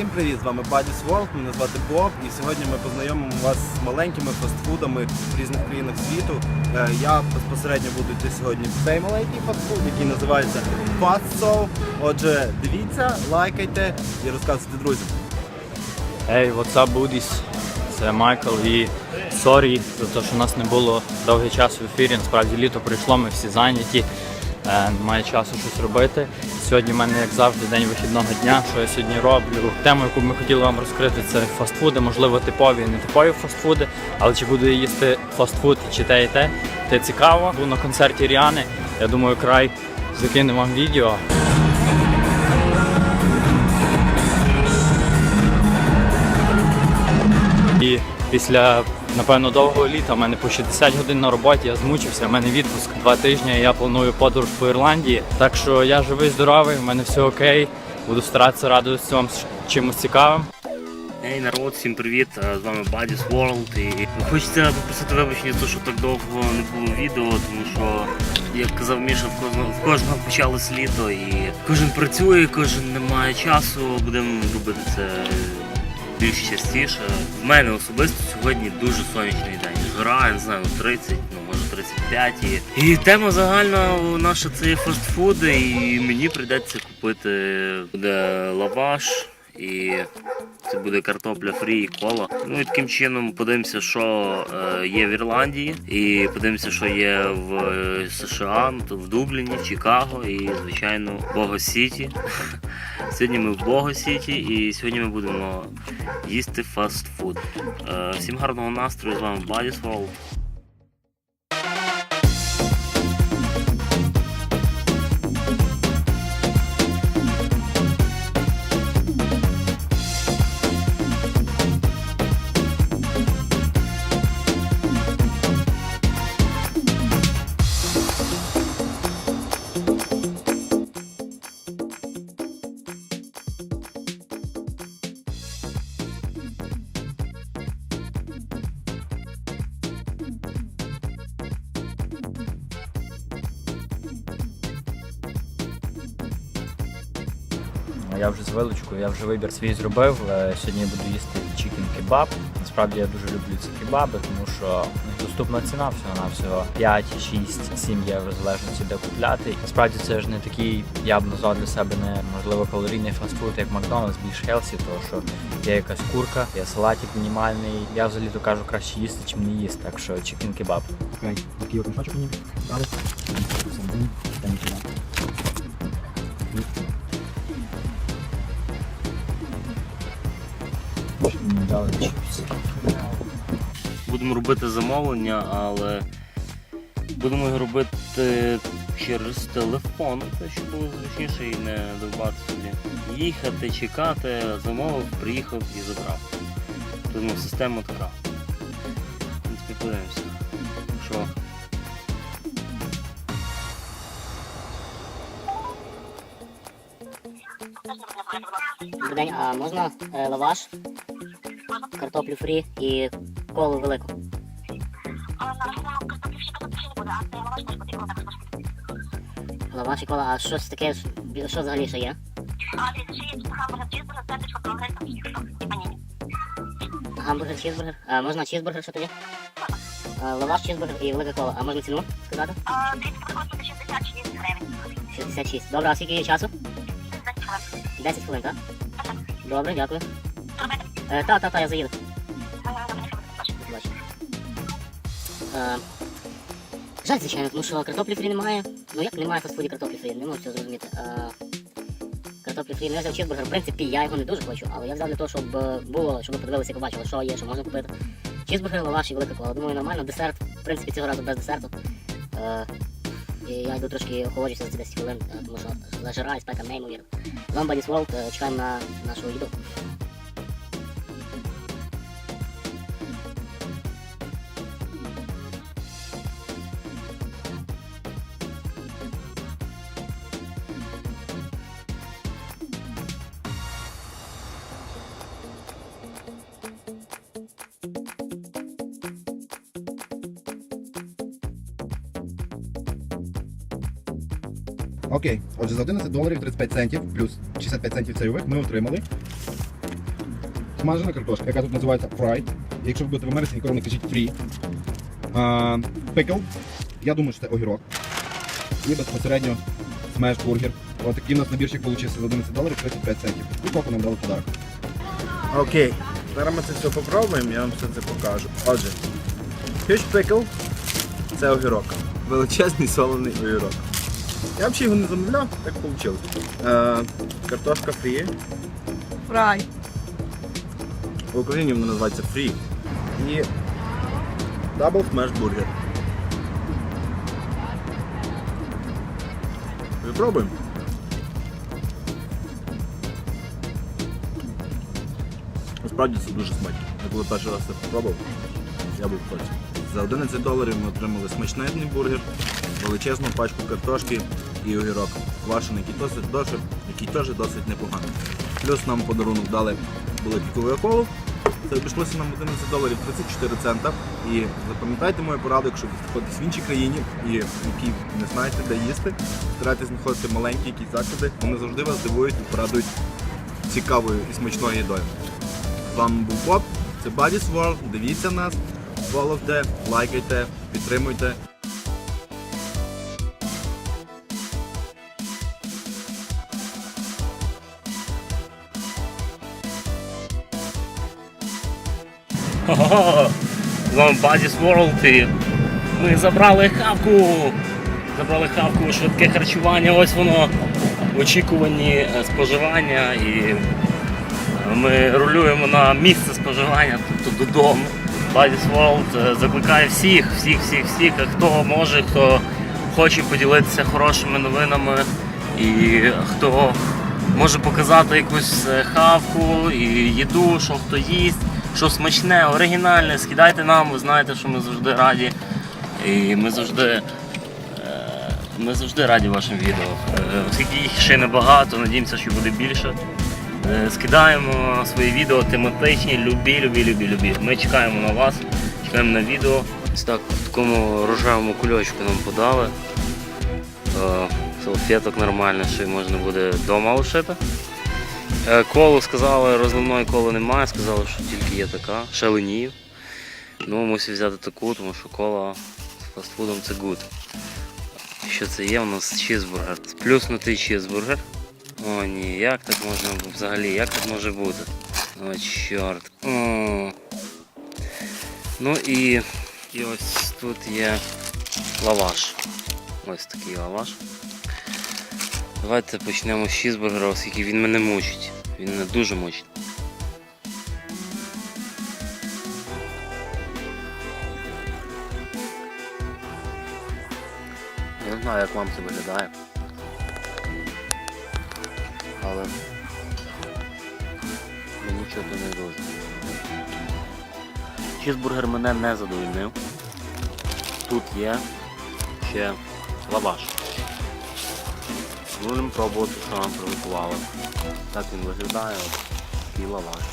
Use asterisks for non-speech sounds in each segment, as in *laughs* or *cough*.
Всім привіт! З вами Buddy's World, мене звати Боб, і сьогодні ми познайомимо вас з маленькими фастфудами в різних країнах світу. Е, Я безпосередньо буду йти сьогодні в цей маленький фастфуд, який називається Fast Soul. Отже, дивіться, лайкайте і розказуйте друзям. Ей, what's up, buddies? Це Майкл і сорі за те, що у нас не було довгий час в ефірі. Насправді літо прийшло, ми всі зайняті, немає часу щось робити. Сьогодні в мене, як завжди, день вихідного дня. Що я сьогодні роблю? Тему, яку ми хотіли вам розкрити, це фастфуди, можливо, типові і не типові фастфуди. Але чи буду я їсти фастфуд чи те і те, те цікаво. Був на концерті Ріани. Я думаю, край закину вам відео. І після напевно довгого літа в мене по 60 годин на роботі, я змучився. У мене відпуск два тижні. Я планую подорож по Ірландії. Так що я живий, здоровий, в мене все окей. Буду старатися радуватися вам чимось цікавим. Ей, народ, всім привіт! Е, З вами Buddy's World. І хочеться попросити вибачення, що так довго не було відео, тому що, як казав Міша, в кожного, в кожного почалось літо і кожен працює, кожен не має часу. Будемо робити це більш частіше. В мене особисто сьогодні дуже сонячний день. Жара, я не знаю, 30, ну може 35. І, тема загальна наша це є фастфуди, і мені прийдеться купити буде лаваш. І це буде картопля фрі і кола. Ну і таким чином подивимося, що е, є в Ірландії, і подивимося, що є в е, США, ну, в Дубліні, Чикаго і, звичайно, Бого Сіті. *laughs* Сьогодні ми в Бого Сіті, і сьогодні ми будемо їсти фастфуд. Е, всім гарного настрою з вами Buddy's World. Я вже з вилучкою, я вже вибір свій зробив. Е, Сьогодні буду їсти чікін кебаб. Насправді я дуже люблю ці кебаби, тому що доступна ціна всього на всього 5, 6, 7 євро, залежності де купляти. Насправді це ж не такий, я б назвав для себе не можливо калорійний фастфуд, як Макдональдс, більш хелсі, тому що є якась курка, є салатик мінімальний. Я взагалі то кажу краще їсти, чим не їсти. Так що чікін кебаб. Такий мені мені дали. Будемо робити замовлення, але будемо його робити через телефон, те, щоб було зручніше і не довбати собі. Їхати, чекати, замовив, приїхав і забрав. Тому система така. В принципі, подивимося. Що? Добрий день, а можна е, лаваш, картоплю фрі і колу велику? Лаваш і кола, а щось таке, що взагалі ще є? Гамбургер, чізбургер. А можна чізбургер, що тоді? Лаваш, чізбургер і велика кола. А можна ціну сказати? 66. Добре, а скільки є часу? 10 хвилин, так? Добре, дякую. Е, та, та, та, я заїду. Е, жаль, звичайно, тому що картоплі фрі немає. Ну як немає фастфуді картоплі фрі, не можу цього зрозуміти. Е, картоплі фрі, ну я взяв чізбургер. В принципі, я його не дуже хочу, але я взяв для того, щоб було, щоб ви подивилися і побачили, що є, що можна купити. Чізбургер, лаваш і велика кола. Думаю, нормально. Десерт, в принципі, цього разу без десерту. І я йду трошки охолоджуся за ці 10 хвилин, тому що зажира і спека неймовірно. Buddy's World, чекаємо на нашу їду. Окей, отже, за 11 доларів 35 центів плюс 65 центів царьових ми отримали смажена картошка, яка тут називається fried. Якщо ви будете в Америці, ніколи не кажіть free. А, Пикл. Я думаю, що це огірок. І безпосередньо смеш бургер. Ось такий у нас набірчик вийшов за 11 доларів 35 центів. І коку нам дали подарок. Окей, зараз ми це все попробуємо, я вам все це покажу. Отже, fish pickle – це огірок. Величезний солений огірок. Я взагалі його не замовляв, так вийшло. Е, картошка фрі. Фрай. В Україні вона називається фрі. І Double Smash Burger. Випробуємо. Насправді це дуже смачно. Я коли перший раз це спробував, я був в хоці. За 11 доларів ми отримали смачнезний бургер, величезну пачку картошки і огірок квашений, який досить, досить, який теж досить непоганий. Плюс нам подарунок дали велику кока-колу. Це обійшлося нам 11 доларів 34 цента. І запам'ятайте мою пораду, якщо ви знаходитесь в іншій країні і які не знаєте, де їсти, старайтесь знаходити маленькі якісь заклади. Вони завжди вас дивують і порадують цікавою і смачною їдою. З вами був Боб, це Buddy's World. Дивіться нас, фоловте, лайкайте, підтримуйте. Хо-хо-хо! З вами Buddy's World і ми забрали хавку. Забрали хавку, швидке харчування, ось воно в очікуванні е, споживання і ми рулюємо на місце споживання, тобто додому. Buddy's World е, закликає всіх, всіх, всіх, всіх, хто може, хто хоче поділитися хорошими новинами і хто може показати якусь е, хавку і їду, що хто їсть, що смачне, оригінальне, скидайте нам, ви знаєте, що ми завжди раді. І ми завжди, е, ми завжди раді вашим відео. Оскільки їх ще небагато, надіємося, що буде більше. Е, Скидаємо свої відео тематичні, любі, любі, любі, любі. Ми чекаємо на вас, чекаємо на відео. Ось так в такому рожевому кульочку нам подали. Е, Салфеток нормально, що можна буде вдома лишити. Е, Колу сказали, розливної коли немає, сказали, що тільки є така, шаленію. Ну, мусив взяти таку, тому що кола з фастфудом це гуд. Що це є? У нас чізбургер. Сплюснутий чізбургер. О, ні, як так можна взагалі, як так може бути? О, чорт. О. Ну і, і ось тут є лаваш. Ось такий лаваш. Давайте почнемо з чізбургера, оскільки він мене мучить. Він мене дуже мучить. Не знаю, як вам це виглядає. Але мені нічого не дуже. Чізбургер мене не задовольнив. Тут є ще лаваш. Будемо пробувати, що нам приготували. Так він виглядає, і лаваш.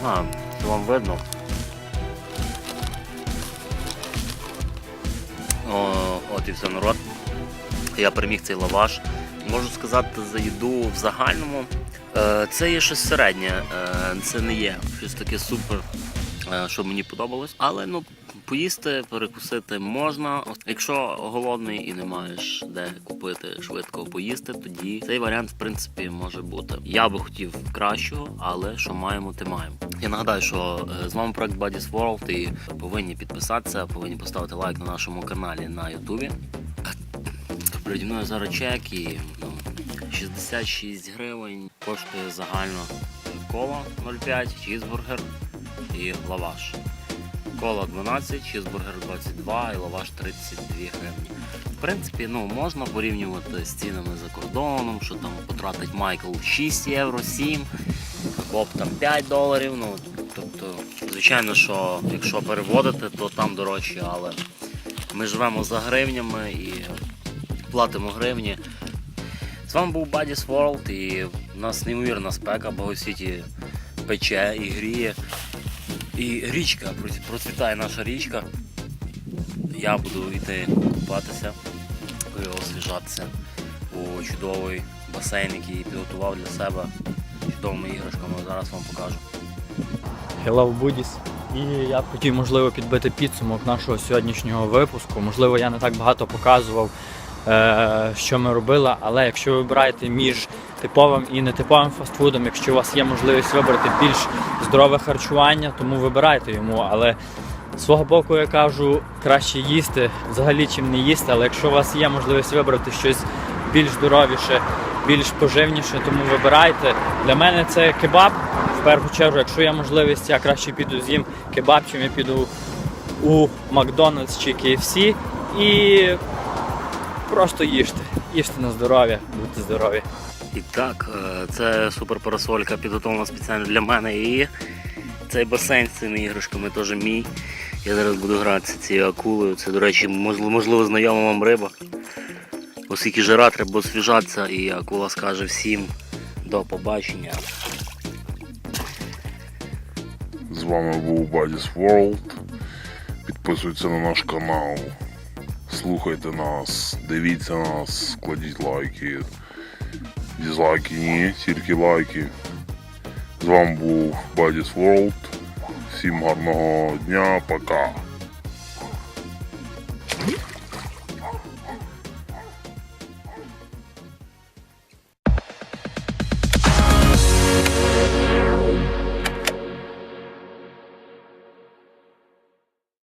Знаю, чи вам видно. О, от і все народ. Я переміг цей лаваш. Можу сказати за їду в загальному. Е, Це є щось середнє, е, це не є щось таке супер, е, що мені подобалось. Але ну, поїсти, перекусити можна. Якщо голодний і не маєш де купити швидко поїсти, тоді цей варіант в принципі може бути. Я би хотів кращого, але що маємо, те маємо. Я нагадаю, що е, з вами проект Buddy's World і повинні підписатися, повинні поставити лайк на нашому каналі на Ютубі. Переді мною зараз чек і ну, 66 гривень коштує загально кола 0,5, чізбургер і лаваш. Кола 12, чізбургер 22 і лаваш 32 гривні. В принципі, ну, можна порівнювати з цінами за кордоном, що там потратить Майкл 6 євро, 7, Боб там 5 доларів. Ну, тобто, звичайно, що якщо переводити, то там дорожче, але ми живемо за гривнями і платимо гривні. З вами був Buddy's World і в нас неймовірна спека, бо у світі пече і гріє. І річка, процвітає наша річка. Я буду йти купатися, освіжатися у чудовий басейн, який підготував для себе чудовими іграшками. Зараз вам покажу. Hello Buddies. І я б хотів, можливо, підбити підсумок нашого сьогоднішнього випуску. Можливо, я не так багато показував, е, що ми робили, але якщо ви вибираєте між типовим і нетиповим фастфудом, якщо у вас є можливість вибрати більш здорове харчування, тому вибирайте йому. Але з свого боку я кажу, краще їсти взагалі, чим не їсти. Але якщо у вас є можливість вибрати щось більш здоровіше, більш поживніше, тому вибирайте. Для мене це кебаб. В першу чергу, якщо є можливість, я краще піду з'їм кебаб, чим я піду у Макдональдс чи KFC і просто їжте. Їжте на здоров'я, будьте здорові. І так, е, це супер парасолька підготовлена спеціально для мене. І цей басейн з цими іграшками теж мій. Я зараз буду гратися цією акулою. Це, до речі, можливо знайома вам риба. Оскільки жара, треба освіжатися, і акула скаже всім до побачення. З вами був Buddies World. Підписуйтесь на наш канал. Слухайте нас, дивіться нас, кладіть лайки. Дізлайки ні, тільки лайки. З вами був Badis World. Всім гарного дня, пока.